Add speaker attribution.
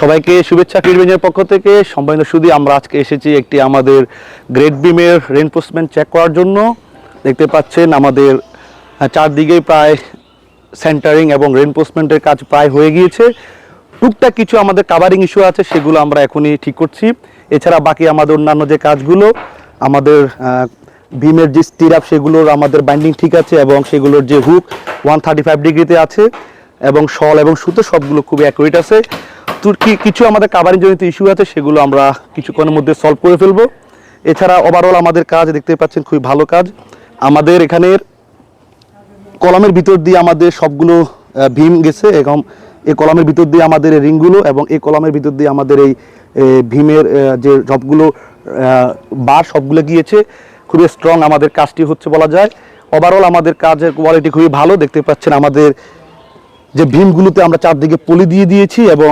Speaker 1: সবাইকে শুভেচ্ছা। ফিরবেঞ্জের পক্ষ থেকে সম্মানিত শুধু আমরা আজকে এসেছি একটি আমাদের গ্রেট বিমের রেনফোর্সমেন্ট চেক করার জন্য। দেখতে পাচ্ছেন আমাদের চারদিকে প্রায় সেন্টারিং এবং রেনফোর্সমেন্টের কাজ প্রায় হয়ে গিয়েছে। টুকটাক কিছু আমাদের কাভারিং ইস্যু আছে, সেগুলো আমরা এখনই ঠিক করছি। এছাড়া বাকি আমাদের অন্যান্য যে কাজগুলো, আমাদের ভীমের যে স্টিরাপ সেগুলোর আমাদের বাইন্ডিং ঠিক আছে এবং সেগুলোর যে হুক ওয়ান থার্টি ফাইভ ডিগ্রিতে আছে এবং শল এবং সুতো সবগুলো খুবই অ্যাকুরেট আছে। তুর্কি কিছু আমাদের কাভারিং জনিত ইস্যু আছে সেগুলো আমরা কিছুক্ষণের মধ্যে সলভ করে ফেলব। এছাড়া ওভারঅল আমাদের কাজ দেখতে পাচ্ছেন খুবই ভালো কাজ। আমাদের এখানের কলমের ভিতর দিয়ে আমাদের সবগুলো ভীম গেছে এবং এই কলমের ভিতর দিয়ে আমাদের এই রিংগুলো এবং এই কলমের ভিতর দিয়ে আমাদের এই ভীমের যে সবগুলো বার সবগুলো গিয়েছে, খুবই স্ট্রং আমাদের কাজটি হচ্ছে বলা যায়। ওভারঅল আমাদের কাজের কোয়ালিটি খুবই ভালো। দেখতে পাচ্ছেন আমাদের যে ভীমগুলোতে আমরা চারদিকে পলি দিয়ে দিয়েছি এবং